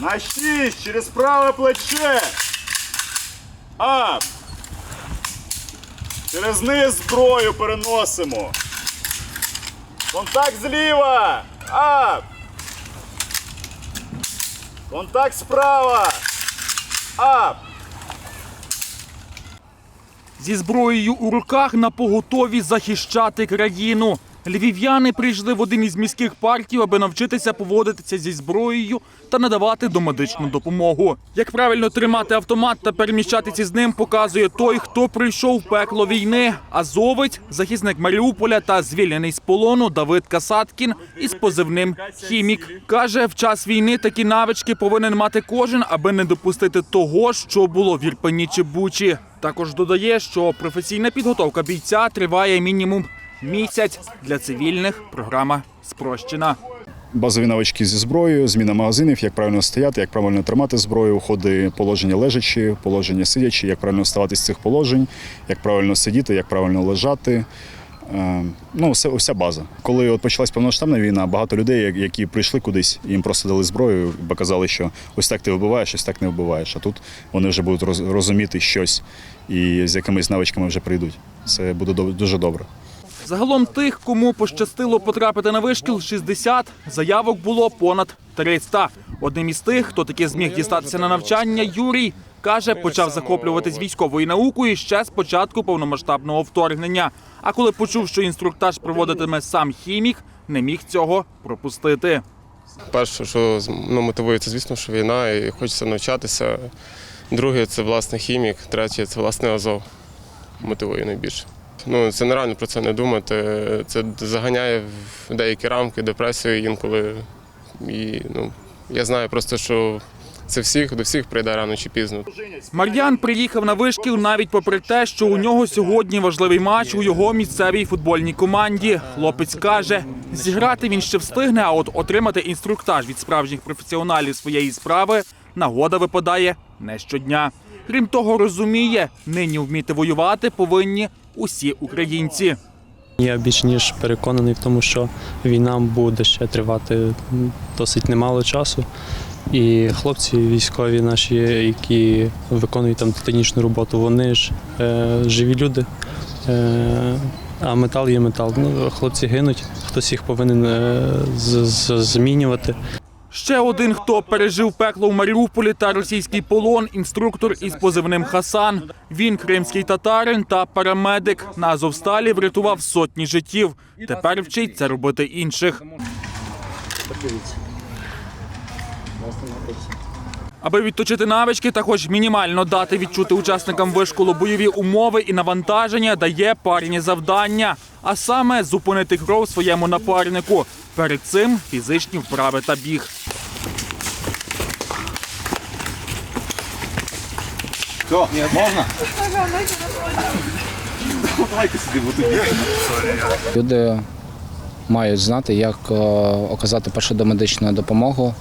На через праве плече. Ап. Через низ зброю переносимо. Контакт зліва. Ап. Контакт справа. Ап. Зі зброєю у руках на поготові захищати країну. Львів'яни прийшли в один із міських парків, аби навчитися поводитися зі зброєю та надавати домедичну допомогу. Як правильно тримати автомат та переміщатися з ним, показує той, хто прийшов в пекло війни. Азовець, захисник Маріуполя та звільнений з полону Давид Касаткін із позивним Хімік каже, в час війни такі навички повинен мати кожен, аби не допустити того, що було в Ірпені чи Бучі. Також додає, що професійна підготовка бійця триває мінімум місяць. Для цивільних програма спрощена. Базові навички зі зброєю, зміна магазинів, як правильно стояти, як правильно тримати зброю, ходи положення лежачі, положення сидячі, як правильно вставати з цих положень, як правильно сидіти, як правильно лежати. Е, Ну, все, вся база. Коли от почалась повноштабна війна, багато людей, які прийшли кудись, їм просто дали зброю, бо казали, що ось так ти вбиваєш, ось так не вбиваєш. А тут вони вже будуть роз- розуміти щось і з якимись навичками вже прийдуть. Це буде дуже добре. Загалом тих, кому пощастило потрапити на вишкіл 60, заявок було понад 300. Одним із тих, хто таки зміг дістатися на навчання, Юрій каже, почав захоплюватись військовою наукою ще з початку повномасштабного вторгнення. А коли почув, що інструктаж проводитиме сам хімік, не міг цього пропустити. Перше, що ну, мотивує, це, звісно, що війна і хочеться навчатися. Друге це власне хімік, третє це власне Азов. Мотивує найбільше. Ну, це нереально про це не думати. Це заганяє в деякі рамки, депресію інколи. І ну, я знаю просто, що це всіх до всіх прийде рано чи пізно. Мар'ян приїхав на вишкіл навіть попри те, що у нього сьогодні важливий матч у його місцевій футбольній команді. Хлопець каже, зіграти він ще встигне, а от отримати інструктаж від справжніх професіоналів своєї справи нагода випадає не щодня. Крім того, розуміє, нині вміти воювати повинні усі українці. Я більш ніж переконаний в тому, що війна буде ще тривати досить немало часу. І хлопці військові наші, які виконують там титанічну роботу, вони ж е, живі люди. Е, а метал є метал. Ну, хлопці гинуть, хтось їх повинен е, з- з- змінювати. Ще один, хто пережив пекло в Маріуполі та російський полон, інструктор із позивним Хасан. Він кримський татарин та парамедик. На Азовсталі врятував сотні життів. Тепер вчить це робити інших. Аби відточити навички та хоч мінімально дати відчути учасникам вишколу бойові умови і навантаження, дає парні завдання. А саме зупинити кров своєму напарнику. Перед цим фізичні вправи та біг. Люди мають знати, як е, оказати першу домедичну допомогу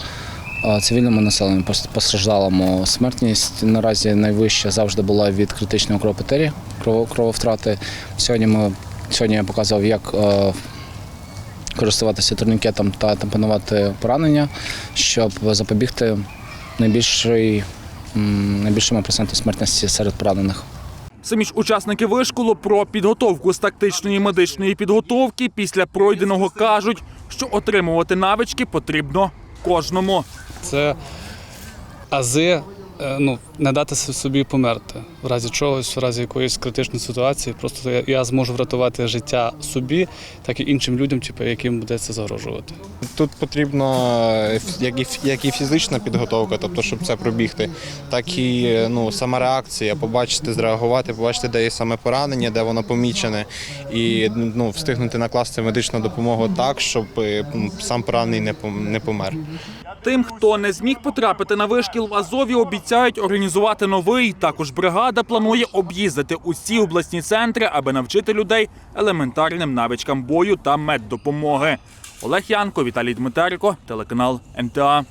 цивільному населенню, постраждалому. Смертність наразі найвища завжди була від критичної кровопотері, крово- крововтрати. Сьогодні ми сьогодні я показував, як е, користуватися турнікетом та тампонувати поранення, щоб запобігти найбільшій, найбільшому проценту смертності серед поранених. Самі ж учасники вишколу про підготовку з тактичної медичної підготовки після пройденого кажуть, що отримувати навички потрібно кожному. це ази е, ну, не дати собі померти в разі чогось, в разі якоїсь критичної ситуації. Просто я, я зможу врятувати життя собі, так і іншим людям, типу, яким буде це загрожувати. Тут потрібно як і, як і фізична підготовка, тобто, щоб це пробігти, так і ну, сама реакція, побачити, зреагувати, побачити, де є саме поранення, де воно помічене, і ну, встигнути накласти медичну допомогу так, щоб е, сам поранений не пом- не помер. Тим, хто не зміг потрапити на вишкіл в Азові, обіцяють організувати новий. Також влада планує об'їздити усі обласні центри, аби навчити людей елементарним навичкам бою та меддопомоги. Олег Янко, Віталій Дмитерко, телеканал МТА.